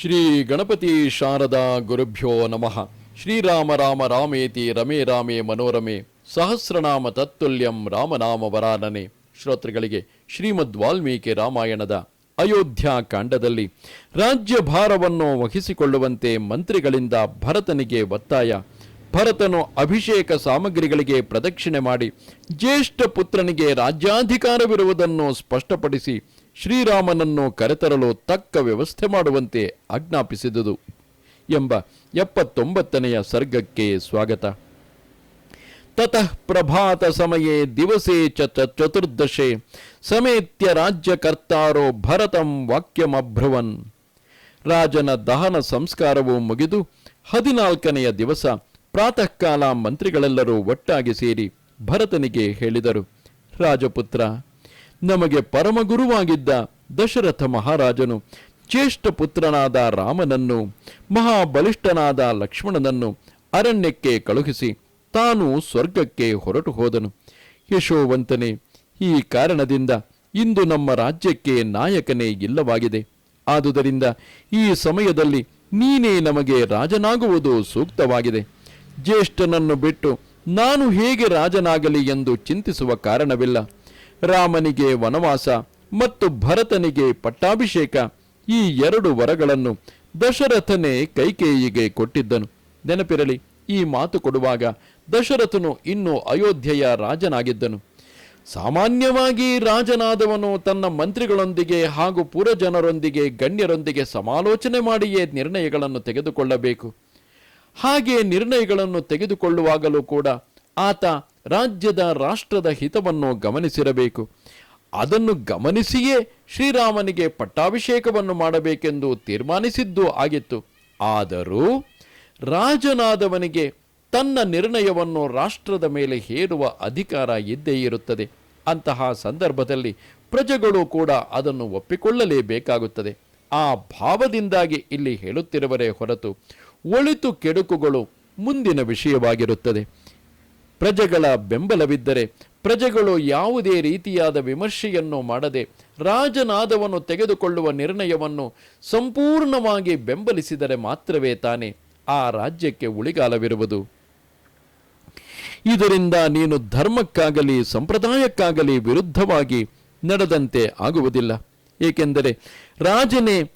ಶ್ರೀ ಗಣಪತಿ ಶಾರದಾ ಗುರುಭ್ಯೋ ನಮಃ. ಶ್ರೀರಾಮ ರಾಮ ರಾಮೇತಿ ರಮೇ ರಾಮೇ ಮನೋರಮೆ. ಸಹಸ್ರನಾಮ ತತ್ತುಲ್ಯಂ ರಾಮನಾಮ ವರಾನನೆ. ಶ್ರೋತೃಗಳಿಗೆ ಶ್ರೀಮದ್ ವಾಲ್ಮೀಕಿ ರಾಮಾಯಣದ ಅಯೋಧ್ಯ ಕಾಂಡದಲ್ಲಿ ರಾಜ್ಯ ಭಾರವನ್ನು ವಹಿಸಿಕೊಳ್ಳುವಂತೆ ಮಂತ್ರಿಗಳಿಂದ ಭರತನಿಗೆ ಒತ್ತಾಯ. ಭರತನು ಅಭಿಷೇಕ ಸಾಮಗ್ರಿಗಳಿಗೆ ಪ್ರದಕ್ಷಿಣೆ ಮಾಡಿ, ಜ್ಯೇಷ್ಠ ಪುತ್ರನಿಗೆ ರಾಜ್ಯಾಧಿಕಾರವಿರುವುದನ್ನು ಸ್ಪಷ್ಟಪಡಿಸಿ ಶ್ರೀರಾಮನನ್ನು ಕರೆತರಲು ತಕ್ಕ ವ್ಯವಸ್ಥೆ ಮಾಡುವಂತೆ ಆಜ್ಞಾಪಿಸಿದುದು ಎಂಬ ಎಪ್ಪತ್ತೊಂಬತ್ತನೆಯ ಸರ್ಗಕ್ಕೆ ಸ್ವಾಗತ. ತತಃ ಪ್ರಭಾತ ಸಮಯೇ ದಿವಸೇ ಚ ಚತುರ್ದಶೆ ಸಮೇತ್ಯ ರಾಜ್ಯಕರ್ತಾರೋ ಭರತಂ ವಾಕ್ಯಮಭ್ರವನ್. ರಾಜನ ದಹನ ಸಂಸ್ಕಾರವು ಮುಗಿದು ಹದಿನಾಲ್ಕನೆಯ ದಿವಸ ಪ್ರಾತಃಕಾಲ ಮಂತ್ರಿಗಳೆಲ್ಲರೂ ಒಟ್ಟಾಗಿ ಸೇರಿ ಭರತನಿಗೆ ಹೇಳಿದರು, ರಾಜಪುತ್ರ ನಮಗೆ ಪರಮಗುರುವಾಗಿದ್ದ ದಶರಥ ಮಹಾರಾಜನು, ಜ್ಯೇಷ್ಠ ಪುತ್ರನಾದ ರಾಮನನ್ನು, ಮಹಾಬಲಿಷ್ಠನಾದ ಲಕ್ಷ್ಮಣನನ್ನು ಅರಣ್ಯಕ್ಕೆ ಕಳುಹಿಸಿ ತಾನು ಸ್ವರ್ಗಕ್ಕೆ ಹೊರಟು ಹೋದನು. ಯಶೋವಂತನೇ, ಈ ಕಾರಣದಿಂದ ಇಂದು ನಮ್ಮ ರಾಜ್ಯಕ್ಕೆ ನಾಯಕನೇ ಇಲ್ಲವಾಗಿದೆ. ಆದುದರಿಂದ ಈ ಸಮಯದಲ್ಲಿ ನೀನೇ ನಮಗೆ ರಾಜನಾಗುವುದು ಸೂಕ್ತವಾಗಿದೆ. ಜ್ಯೇಷ್ಠನನ್ನು ಬಿಟ್ಟು ನಾನು ಹೇಗೆ ರಾಜನಾಗಲಿ ಎಂದು ಚಿಂತಿಸುವ ಕಾರಣವಿಲ್ಲ. ರಾಮನಿಗೆ ವನವಾಸ ಮತ್ತು ಭರತನಿಗೆ ಪಟ್ಟಾಭಿಷೇಕ. ಈ ಎರಡು ವರಗಳನ್ನು ದಶರಥನೇ ಕೈಕೇಯಿಗೆ ಕೊಟ್ಟಿದ್ದನು. ನೆನಪಿರಲಿ, ಈ ಮಾತು ಕೊಡುವಾಗ ದಶರಥನು ಇನ್ನೂ ಅಯೋಧ್ಯೆಯ ರಾಜನಾಗಿದ್ದನು. ಸಾಮಾನ್ಯವಾಗಿ ರಾಜನಾದವನು ತನ್ನ ಮಂತ್ರಿಗಳೊಂದಿಗೆ ಹಾಗೂ ಪುರಜನರೊಂದಿಗೆ, ಗಣ್ಯರೊಂದಿಗೆ ಸಮಾಲೋಚನೆ ಮಾಡಿಯೇ ನಿರ್ಣಯಗಳನ್ನು ತೆಗೆದುಕೊಳ್ಳಬೇಕು. ಹಾಗೆ ನಿರ್ಣಯಗಳನ್ನು ತೆಗೆದುಕೊಳ್ಳುವಾಗಲೂ ಕೂಡ ಆತ ರಾಜ್ಯದ ರಾಷ್ಟ್ರದ ಹಿತವನ್ನು ಗಮನಿಸಿರಬೇಕು. ಅದನ್ನು ಗಮನಿಸಿಯೇ ಶ್ರೀರಾಮನಿಗೆ ಪಟ್ಟಾಭಿಷೇಕವನ್ನು ಮಾಡಬೇಕೆಂದು ತೀರ್ಮಾನಿಸಿದ್ದು ಆಗಿತ್ತು. ಆದರೂ ರಾಜನಾದವನಿಗೆ ತನ್ನ ನಿರ್ಣಯವನ್ನು ರಾಷ್ಟ್ರದ ಮೇಲೆ ಹೇರುವ ಅಧಿಕಾರ ಇದ್ದೇ ಇರುತ್ತದೆ. ಅಂತಹ ಸಂದರ್ಭದಲ್ಲಿ ಪ್ರಜೆಗಳು ಕೂಡ ಅದನ್ನು ಒಪ್ಪಿಕೊಳ್ಳಲೇಬೇಕಾಗುತ್ತದೆ. ಆ ಭಾವದಿಂದಾಗಿ ಇಲ್ಲಿ ಹೇಳುತ್ತಿರುವರೇ ಹೊರತು, ಒಳಿತು ಕೆಡುಕುಗಳು ಮುಂದಿನ ವಿಷಯವಾಗಿರುತ್ತದೆ. ಪ್ರಜೆಗಳ ಬೆಂಬಲವಿದ್ದರೆ ಪ್ರಜೆಗಳು ಯಾವುದೇ ರೀತಿಯಾದ ವಿಮರ್ಶೆಯನ್ನು ಮಾಡದೆ ರಾಜನಾದವನ್ನು ತೆಗೆದುಕೊಳ್ಳುವ ನಿರ್ಣಯವನ್ನು ಸಂಪೂರ್ಣವಾಗಿ ಬೆಂಬಲಿಸಿದರೆ ಮಾತ್ರವೇ ತಾನೇ ಆ ರಾಜ್ಯಕ್ಕೆ ಉಳಿಗಾಲವಿರುವುದು. ಇದರಿಂದ ನೀನು ಧರ್ಮಕ್ಕಾಗಲಿ ಸಂಪ್ರದಾಯಕ್ಕಾಗಲಿ ವಿರುದ್ಧವಾಗಿ ನಡೆದಂತೆ ಆಗುವುದಿಲ್ಲ. ಏಕೆಂದರೆ ರಾಜನೇ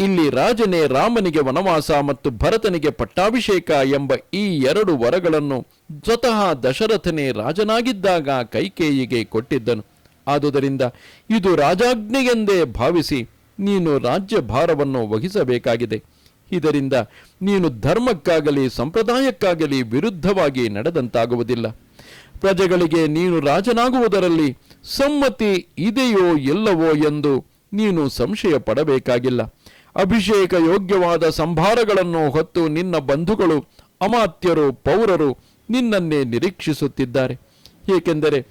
ಇಲ್ಲಿ ರಾಜನೇ ರಾಮನಿಗೆ ವನವಾಸ ಮತ್ತು ಭರತನಿಗೆ ಪಟ್ಟಾಭಿಷೇಕ ಎಂಬ ಈ ಎರಡು ವರಗಳನ್ನು ಸ್ವತಃ ದಶರಥನೇ ರಾಜನಾಗಿದ್ದಾಗ ಕೈಕೇಯಿಗೆ ಕೊಟ್ಟಿದ್ದನು. ಆದುದರಿಂದ ಇದು ರಾಜಾಜ್ಞೆಯೆಂದೇ ಭಾವಿಸಿ ನೀನು ರಾಜ್ಯ ಭಾರವನ್ನು ವಹಿಸಬೇಕಾಗಿದೆ. ಇದರಿಂದ ನೀನು ಧರ್ಮಕ್ಕಾಗಲಿ ಸಂಪ್ರದಾಯಕ್ಕಾಗಲಿ ವಿರುದ್ಧವಾಗಿ ನಡೆದಂತಾಗುವುದಿಲ್ಲ. ಪ್ರಜೆಗಳಿಗೆ ನೀನು ರಾಜನಾಗುವುದರಲ್ಲಿ ಸಮ್ಮತಿ ಇದೆಯೋ ಇಲ್ಲವೋ ಎಂದು ನೀನು ಸಂಶಯ ಪಡಬೇಕಾಗಿಲ್ಲ ಅಭಿಷೇಕ ಯೋಗ್ಯವಾದ ಸಂಭಾರಗಳನ್ನು ಹೊತ್ತು ನಿನ್ನ ಬಂಧುಗಳು, ಅಮಾತ್ಯರು, ಪೌರರು ನಿನ್ನನ್ನೇ ನಿರೀಕ್ಷಿಸುತ್ತಿದ್ದಾರೆ. ಏಕೆಂದರೆ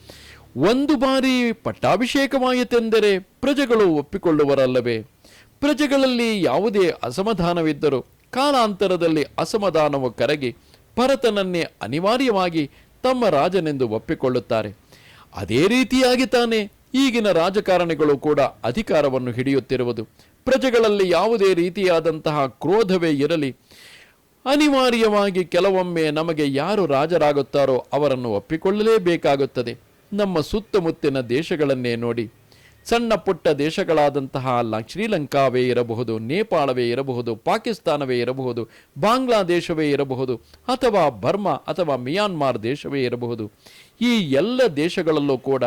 ಒಂದು ಬಾರಿ ಪಟ್ಟಾಭಿಷೇಕವಾಯಿತೆಂದರೆ ಪ್ರಜೆಗಳು ಒಪ್ಪಿಕೊಳ್ಳುವರಲ್ಲವೇ? ಪ್ರಜೆಗಳಲ್ಲಿ ಯಾವುದೇ ಅಸಮಾಧಾನವಿದ್ದರೂ ಕಾಲಾಂತರದಲ್ಲಿ ಅಸಮಾಧಾನವು ಕರಗಿ ಭರತನನ್ನೇ ಅನಿವಾರ್ಯವಾಗಿ ತಮ್ಮ ರಾಜನೆಂದು ಒಪ್ಪಿಕೊಳ್ಳುತ್ತಾರೆ. ಅದೇ ರೀತಿಯಾಗಿ ತಾನೇ ಈಗಿನ ರಾಜಕಾರಣಿಗಳು ಕೂಡ ಅಧಿಕಾರವನ್ನು ಹಿಡಿಯುತ್ತಿರುವುದು. ಪ್ರಜೆಗಳಲ್ಲಿ ಯಾವುದೇ ರೀತಿಯಾದಂತಹ ಕ್ರೋಧವೇ ಇರಲಿ, ಅನಿವಾರ್ಯವಾಗಿ ಕೆಲವೊಮ್ಮೆ ನಮಗೆ ಯಾರು ರಾಜರಾಗುತ್ತಾರೋ ಅವರನ್ನು ಒಪ್ಪಿಕೊಳ್ಳಲೇಬೇಕಾಗುತ್ತದೆ. ನಮ್ಮ ಸುತ್ತಮುತ್ತಿನ ದೇಶಗಳನ್ನೇ ನೋಡಿ, ಸಣ್ಣ ಪುಟ್ಟ ದೇಶಗಳಾದಂತಹ ಶ್ರೀಲಂಕಾವೇ ಇರಬಹುದು, ನೇಪಾಳವೇ ಇರಬಹುದು, ಪಾಕಿಸ್ತಾನವೇ ಇರಬಹುದು, ಬಾಂಗ್ಲಾದೇಶವೇ ಇರಬಹುದು, ಅಥವಾ ಬರ್ಮಾ ಅಥವಾ ಮಿಯಾನ್ಮಾರ್ ದೇಶವೇ ಇರಬಹುದು. ಈ ಎಲ್ಲ ದೇಶಗಳಲ್ಲೂ ಕೂಡ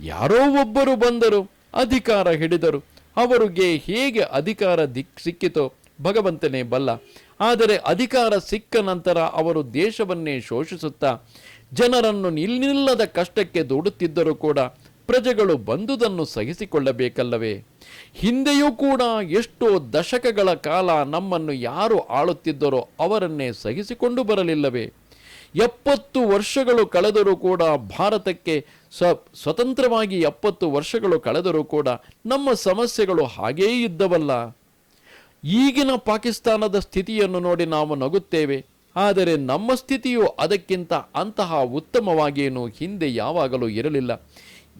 ಯಾರೋ ಒಬ್ಬರು ಬಂದರು, ಅಧಿಕಾರ ಹಿಡಿದರು ಅವರಿಗೆ ಹೇಗೆ ಅಧಿಕಾರ ದಿಕ್ ಸಿಕ್ಕಿತೋ ಭಗವಂತನೇ ಬಲ್ಲ. ಆದರೆ ಅಧಿಕಾರ ಸಿಕ್ಕ ನಂತರ ಅವರು ದೇಶವನ್ನೇ ಶೋಷಿಸುತ್ತಾ, ಜನರನ್ನು ನಿಲ್ಲದ ಕಷ್ಟಕ್ಕೆ ದೂಡುತ್ತಿದ್ದರೂ ಕೂಡ ಪ್ರಜೆಗಳು ಬಂದುದನ್ನು ಸಹಿಸಿಕೊಳ್ಳಬೇಕಲ್ಲವೇ? ಹಿಂದೆಯೂ ಕೂಡ ಎಷ್ಟೋ ದಶಕಗಳ ಕಾಲ ನಮ್ಮನ್ನು ಯಾರು ಆಳುತ್ತಿದ್ದರೋ ಅವರನ್ನೇ ಸಹಿಸಿಕೊಂಡು ಬರಲಿಲ್ಲವೇ? ಎಪ್ಪತ್ತು ವರ್ಷಗಳು ಕಳೆದರೂ ಕೂಡ ಭಾರತಕ್ಕೆ ಸ, ಸ್ವತಂತ್ರವಾಗಿ ಎಪ್ಪತ್ತು ವರ್ಷಗಳು ಕಳೆದರೂ ಕೂಡ ನಮ್ಮ ಸಮಸ್ಯೆಗಳು ಹಾಗೇ ಇದ್ದವಲ್ಲ. ಈಗಿನ ಪಾಕಿಸ್ತಾನದ ಸ್ಥಿತಿಯನ್ನು ನೋಡಿ ನಾವು ನಗುತ್ತೇವೆ. ಆದರೆ ನಮ್ಮ ಸ್ಥಿತಿಯು ಅದಕ್ಕಿಂತ ಅಂತಹ ಉತ್ತಮವಾಗೇನು ಹಿಂದೆ ಯಾವಾಗಲೂ ಇರಲಿಲ್ಲ.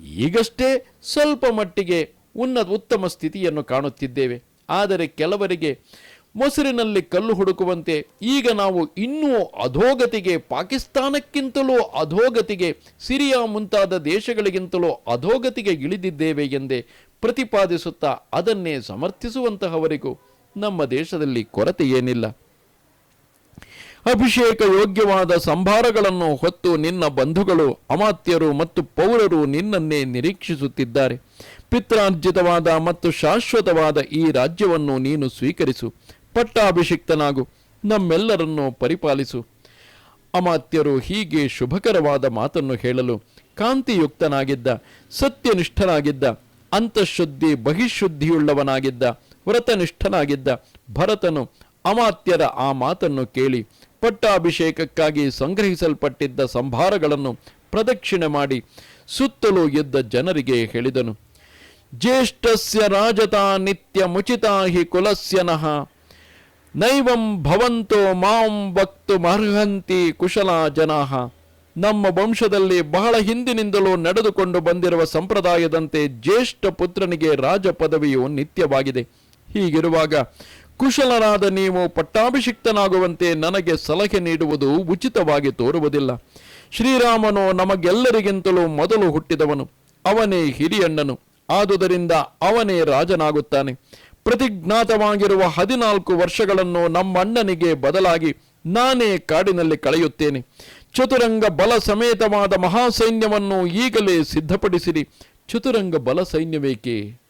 ಈಗಷ್ಟೇ ಸ್ವಲ್ಪ ಮಟ್ಟಿಗೆ ಉನ್ನ, ಉತ್ತಮ ಸ್ಥಿತಿಯನ್ನು ಕಾಣುತ್ತಿದ್ದೇವೆ. ಆದರೆ ಕೆಲವರಿಗೆ ಮೊಸರಿನಲ್ಲಿ ಕಲ್ಲು ಹುಡುಕುವಂತೆ ಈಗ ನಾವು ಇನ್ನೂ ಅಧೋಗತಿಗೆ, ಪಾಕಿಸ್ತಾನಕ್ಕಿಂತಲೂ ಅಧೋಗತಿಗೆ, ಸಿರಿಯಾ ಮುಂತಾದ ದೇಶಗಳಿಗಿಂತಲೂ ಅಧೋಗತಿಗೆ ಇಳಿದಿದ್ದೇವೆ ಎಂದೇ ಪ್ರತಿಪಾದಿಸುತ್ತಾ ಅದನ್ನೇ ಸಮರ್ಥಿಸುವಂತಹವರಿಗೂ ನಮ್ಮ ದೇಶದಲ್ಲಿ ಕೊರತೆ ಏನಿಲ್ಲ. ಅಭಿಷೇಕ ಯೋಗ್ಯವಾದ ಸಂಭಾರಗಳನ್ನು ಹೊತ್ತು ನಿನ್ನ ಬಂಧುಗಳು, ಅಮಾತ್ಯರು ಮತ್ತು ಪೌರರು ನಿನ್ನನ್ನೇ ನಿರೀಕ್ಷಿಸುತ್ತಿದ್ದಾರೆ. ಪಿತ್ರಾರ್ಜಿತವಾದ ಮತ್ತು ಶಾಶ್ವತವಾದ ಈ ರಾಜ್ಯವನ್ನು ನೀನು ಸ್ವೀಕರಿಸು. ಪಟ್ಟಾಭಿಷಿಕ್ತನಾಗು. ನಮ್ಮೆಲ್ಲರನ್ನು ಪರಿಪಾಲಿಸು. ಅಮಾತ್ಯರು ಹೀಗೆ ಶುಭಕರವಾದ ಮಾತನ್ನು ಹೇಳಲು ಕಾಂತಿಯುಕ್ತನಾಗಿದ್ದ, ಸತ್ಯನಿಷ್ಠನಾಗಿದ್ದ, ಅಂತಃಶುದ್ಧಿ ಬಹಿಶುದ್ಧಿಯುಳ್ಳವನಾಗಿದ್ದ, ವ್ರತನಿಷ್ಠನಾಗಿದ್ದ ಭರತನು ಅಮಾತ್ಯರ ಆ ಮಾತನ್ನು ಕೇಳಿ ಪಟ್ಟಾಭಿಷೇಕಕ್ಕಾಗಿ ಸಂಗ್ರಹಿಸಲ್ಪಟ್ಟಿದ್ದ ಸಂಭಾರಗಳನ್ನು ಪ್ರದಕ್ಷಿಣೆ ಮಾಡಿ ಸುತ್ತಲೂ ಇದ್ದ ಜನರಿಗೆ ಹೇಳಿದನು. ಜ್ಯೇಷ್ಠಸ್ಯ ರಾಜತಾ ನಿತ್ಯ ಮುಚಿತಾ ಹಿ ಕುಲಸ್ಯನಃ ನೈವಂ ಭವಂತೋ ಮಾಂ ವಕ್ತು ಮರ್ಹಂತಿ ಕುಶಲ ಜನಾಹ ನಮ್ಮ ವಂಶದಲ್ಲಿ ಬಹಳ ಹಿಂದಿನಿಂದಲೂ ನಡೆದುಕೊಂಡು ಬಂದಿರುವ ಸಂಪ್ರದಾಯದಂತೆ ಜ್ಯೇಷ್ಠ ಪುತ್ರನಿಗೆ ರಾಜ ಪದವಿಯು ನಿತ್ಯವಾಗಿದೆ. ಹೀಗಿರುವಾಗ ಕುಶಲರಾದ ನೀವು ಪಟ್ಟಾಭಿಷಿಕ್ತನಾಗುವಂತೆ ನನಗೆ ಸಲಹೆ ನೀಡುವುದು ಉಚಿತವಾಗಿ ತೋರುವುದಿಲ್ಲ. ಶ್ರೀರಾಮನು ನಮಗೆಲ್ಲರಿಗಿಂತಲೂ ಮೊದಲು ಹುಟ್ಟಿದವನು. ಅವನೇ ಹಿರಿಯಣ್ಣನು. ಆದುದರಿಂದ ಅವನೇ ರಾಜನಾಗುತ್ತಾನೆ. ಪ್ರತಿಜ್ಞಾತವಾಗಿರುವ ಹದಿನಾಲ್ಕು ವರ್ಷಗಳನ್ನು ನಮ್ಮಣ್ಣನಿಗೆ ಬದಲಾಗಿ ನಾನೇ ಕಾಡಿನಲ್ಲಿ ಕಳೆಯುತ್ತೇನೆ. ಚತುರಂಗ ಬಲ ಸಮೇತವಾದ ಮಹಾಸೈನ್ಯವನ್ನು ಈಗಲೇ ಸಿದ್ಧಪಡಿಸಿರಿ. ಚತುರಂಗ ಬಲ ಸೈನ್ಯವೇಕೆ?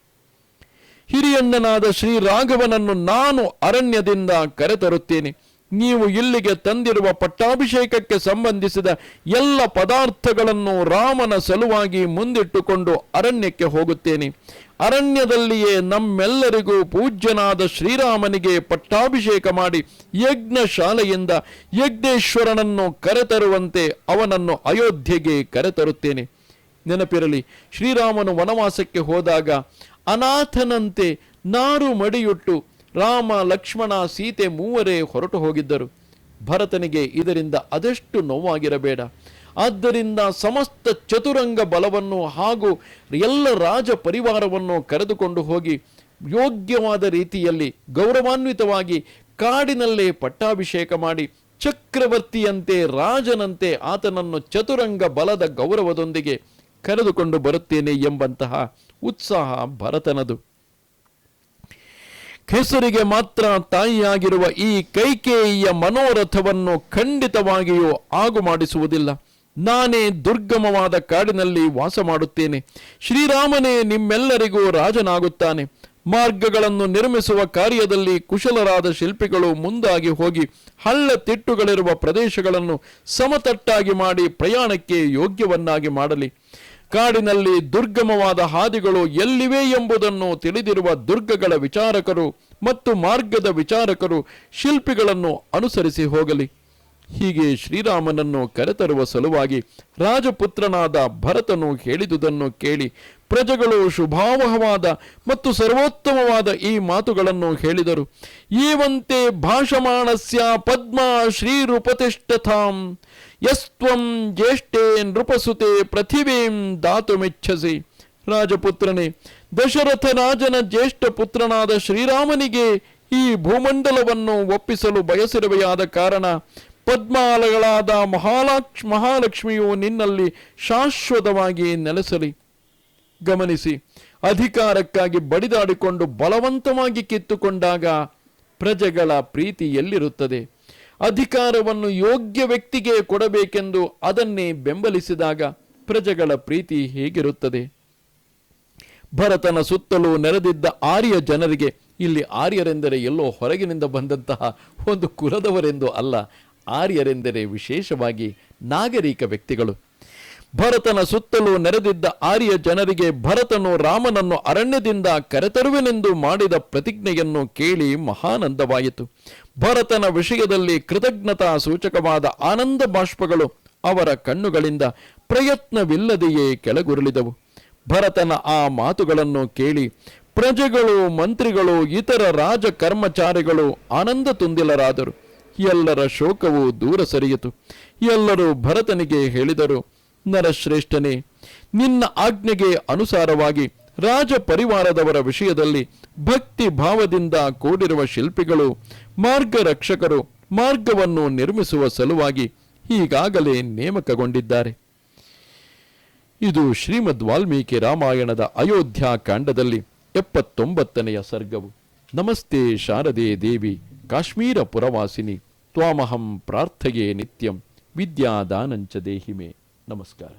ಹಿರಿಯಣ್ಣನಾದ ಶ್ರೀರಾಘವನನ್ನು ನಾನು ಅರಣ್ಯದಿಂದ ಕರೆತರುತ್ತೇನೆ. ನೀವು ಇಲ್ಲಿಗೆ ತಂದಿರುವ ಪಟ್ಟಾಭಿಷೇಕಕ್ಕೆ ಸಂಬಂಧಿಸಿದ ಎಲ್ಲ ಪದಾರ್ಥಗಳನ್ನು ರಾಮನ ಸಲುವಾಗಿ ಮುಂದಿಟ್ಟುಕೊಂಡು ಅರಣ್ಯಕ್ಕೆ ಹೋಗುತ್ತೇನೆ. ಅರಣ್ಯದಲ್ಲಿಯೇ ನಮ್ಮೆಲ್ಲರಿಗೂ ಪೂಜ್ಯನಾದ ಶ್ರೀರಾಮನಿಗೆ ಪಟ್ಟಾಭಿಷೇಕ ಮಾಡಿ ಯಜ್ಞ ಶಾಲೆಯಿಂದ ಯಜ್ಞೇಶ್ವರನನ್ನು ಕರೆತರುವಂತೆ ಅವನನ್ನು ಅಯೋಧ್ಯೆಗೆ ಕರೆತರುತ್ತೇನೆ. ನೆನಪಿರಲಿ, ಶ್ರೀರಾಮನು ವನವಾಸಕ್ಕೆ ಹೋದಾಗ ಅನಾಥನಂತೆ ನಾರು ಮಡಿಯುಟ್ಟು ರಾಮ, ಲಕ್ಷ್ಮಣ, ಸೀತೆ ಮೂವರೇ ಹೊರಟು ಹೋಗಿದ್ದರು. ಭರತನಿಗೆ ಇದರಿಂದ ಅದೆಷ್ಟು ನೋವಾಗಿರಬೇಡ. ಆದ್ದರಿಂದ ಸಮಸ್ತ ಚತುರಂಗ ಬಲವನ್ನು ಹಾಗೂ ಎಲ್ಲ ರಾಜ ಪರಿವಾರವನ್ನು ಕರೆದುಕೊಂಡು ಹೋಗಿ ಯೋಗ್ಯವಾದ ರೀತಿಯಲ್ಲಿ ಗೌರವಾನ್ವಿತವಾಗಿ ಕಾಡಿನಲ್ಲೇ ಪಟ್ಟಾಭಿಷೇಕ ಮಾಡಿ ಚಕ್ರವರ್ತಿಯಂತೆ ರಾಜನಂತೆ ಆತನನ್ನು ಚತುರಂಗ ಬಲದ ಗೌರವದೊಂದಿಗೆ ಕರೆದುಕೊಂಡು ಬರುತ್ತೇನೆ ಎಂಬಂತಹ ಉತ್ಸಾಹ ಭರತನದು. ಹೆಸರಿಗೆ ಮಾತ್ರ ತಾಯಿಯಾಗಿರುವ ಈ ಕೈಕೇಯಿಯ ಮನೋರಥವನ್ನು ಖಂಡಿತವಾಗಿಯೂ ಆಗು ಮಾಡಿಸುವುದಿಲ್ಲ ನಾನೇ ದುರ್ಗಮವಾದ ಕಾಡಿನಲ್ಲಿ ವಾಸ ಮಾಡುತ್ತೇನೆ. ಶ್ರೀರಾಮನೇ ನಿಮ್ಮೆಲ್ಲರಿಗೂ ರಾಜನಾಗುತ್ತಾನೆ. ಮಾರ್ಗಗಳನ್ನು ನಿರ್ಮಿಸುವ ಕಾರ್ಯದಲ್ಲಿ ಕುಶಲರಾದ ಶಿಲ್ಪಿಗಳು ಮುಂದಾಗಿ ಹೋಗಿ ಹಳ್ಳ ತಿಟ್ಟುಗಳಿರುವ ಪ್ರದೇಶಗಳನ್ನು ಸಮತಟ್ಟಾಗಿ ಮಾಡಿ ಪ್ರಯಾಣಕ್ಕೆ ಯೋಗ್ಯವನ್ನಾಗಿ ಮಾಡಲಿ. ಕಾಡಿನಲ್ಲಿ ದುರ್ಗಮವಾದ ಹಾದಿಗಳು ಎಲ್ಲಿವೆ ಎಂಬುದನ್ನು ತಿಳಿದಿರುವ ದುರ್ಗಗಳ ವಿಚಾರಕರು ಮತ್ತು ಮಾರ್ಗದ ವಿಚಾರಕರು ಶಿಲ್ಪಿಗಳನ್ನು ಅನುಸರಿಸಿ ಹೋಗಲಿ. ಹೀಗೆ ಶ್ರೀರಾಮನನ್ನು ಕರೆತರುವ ಸಲುವಾಗಿ ರಾಜಪುತ್ರನಾದ ಭರತನು ಹೇಳಿದುದನ್ನು ಕೇಳಿ ಪ್ರಜೆಗಳು ಶುಭಾವಹವಾದ ಮತ್ತು ಸರ್ವೋತ್ತಮವಾದ ಈ ಮಾತುಗಳನ್ನು ಹೇಳಿದರು. ಈವಂತೆ ಭಾಷಮಾಣಸ್ಯ ಪದ್ಮ ಶ್ರೀರುಪತಿಷ್ಠತಾಂ. ಯಸ್ತ್ವಂ ಜ್ಯೇಷ್ಠೇ ನೃಪಸುತೆ ಪೃಥಿವೀಂ ದಾತುಮಿಚ್ಛಸಿ. ರಾಜಪುತ್ರನೇ, ದಶರಥ ರಾಜನ ಜ್ಯೇಷ್ಠ ಪುತ್ರನಾದ ಶ್ರೀರಾಮನಿಗೆ ಈ ಭೂಮಂಡಲವನ್ನು ಒಪ್ಪಿಸಲು ಬಯಸಿರುವೆಯಾದ ಕಾರಣ ಪದ್ಮಾಲಗಳಾದ ಮಹಾಲಕ್ಷ್, ಮಹಾಲಕ್ಷ್ಮಿಯು ನಿನ್ನಲ್ಲಿ ಶಾಶ್ವತವಾಗಿ ನೆಲೆಸಲಿ. ಗಮನಿಸಿ, ಅಧಿಕಾರಕ್ಕಾಗಿ ಬಡಿದಾಡಿಕೊಂಡು ಬಲವಂತವಾಗಿ ಕಿತ್ತುಕೊಂಡಾಗ ಪ್ರಜೆಗಳ ಪ್ರೀತಿ ಎಲ್ಲಿರುತ್ತದೆ? ಅಧಿಕಾರವನ್ನು ಯೋಗ್ಯ ವ್ಯಕ್ತಿಗೆ ಕೊಡಬೇಕೆಂದು ಅದನ್ನೇ ಬೆಂಬಲಿಸಿದಾಗ ಪ್ರಜೆಗಳ ಪ್ರೀತಿ ಹೇಗಿರುತ್ತದೆ? ಭರತನ ಸುತ್ತಲೂ ನೆರೆದಿದ್ದ ಆರ್ಯ ಜನರಿಗೆ ಇಲ್ಲಿ ಆರ್ಯರೆಂದರೆ ಎಲ್ಲೋ ಹೊರಗಿನಿಂದ ಬಂದಂತಹ ಒಂದು ಕುಲದವರೆಂದು ಅಲ್ಲ, ಆರ್ಯರೆಂದರೆ ವಿಶೇಷವಾಗಿ ನಾಗರಿಕ ವ್ಯಕ್ತಿಗಳು. ಭರತನ ಸುತ್ತಲೂ ನೆರೆದಿದ್ದ ಆರ್ಯ ಜನರಿಗೆ ಭರತನು ರಾಮನನ್ನು ಅರಣ್ಯದಿಂದ ಕರೆತರುವೆನೆಂದು ಮಾಡಿದ ಪ್ರತಿಜ್ಞೆಯನ್ನು ಕೇಳಿ ಮಹಾನಂದವಾಯಿತು. ಭರತನ ವಿಷಯದಲ್ಲಿ ಕೃತಜ್ಞತಾ ಸೂಚಕವಾದ ಆನಂದ ಬಾಷ್ಪಗಳು ಅವರ ಕಣ್ಣುಗಳಿಂದ ಪ್ರಯತ್ನವಿಲ್ಲದೆಯೇ ಕೆಳಗುರುಳಿದವು. ಭರತನ ಆ ಮಾತುಗಳನ್ನು ಕೇಳಿ ಪ್ರಜೆಗಳು, ಮಂತ್ರಿಗಳು, ಇತರ ರಾಜ ಕರ್ಮಚಾರಿಗಳು ಆನಂದ ತುಂದಿಲರಾದರು. ಎಲ್ಲರ ಶೋಕವು ದೂರ ಸರಿಯಿತು. ಎಲ್ಲರೂ ಭರತನಿಗೆ ಹೇಳಿದರು ನರಶ್ರೇಷ್ಠನೇ, ನಿನ್ನ ಆಜ್ಞೆಗೆ ಅನುಸಾರವಾಗಿ ರಾಜ ಪರಿವಾರದವರ ವಿಷಯದಲ್ಲಿ ಭಕ್ತಿ ಭಾವದಿಂದ ಕೂಡಿರುವ ಶಿಲ್ಪಿಗಳು, ಮಾರ್ಗರಕ್ಷಕರು, ಮಾರ್ಗವನ್ನು ನಿರ್ಮಿಸುವ ಸಲುವಾಗಿ ಈಗಾಗಲೇ ನೇಮಕಗೊಂಡಿದ್ದಾರೆ. ಇದು ಶ್ರೀಮದ್ ವಾಲ್ಮೀಕಿ ರಾಮಾಯಣದ ಅಯೋಧ್ಯ ಕಾಂಡದಲ್ಲಿ ಎಪ್ಪತ್ತೊಂಬತ್ತನೆಯ ಸರ್ಗವು. ನಮಸ್ತೆ ಶಾರದೆ ದೇವಿ, ಕಾಶ್ಮೀರ ಪುರವಾಸಿನಿ, ತ್ವಾಮಹಂ ಪ್ರಾರ್ಥಯೇ ನಿತ್ಯಂ, ವಿದ್ಯಾದಾನಂಚ ದೇಹಿಮೆ. नमस्कार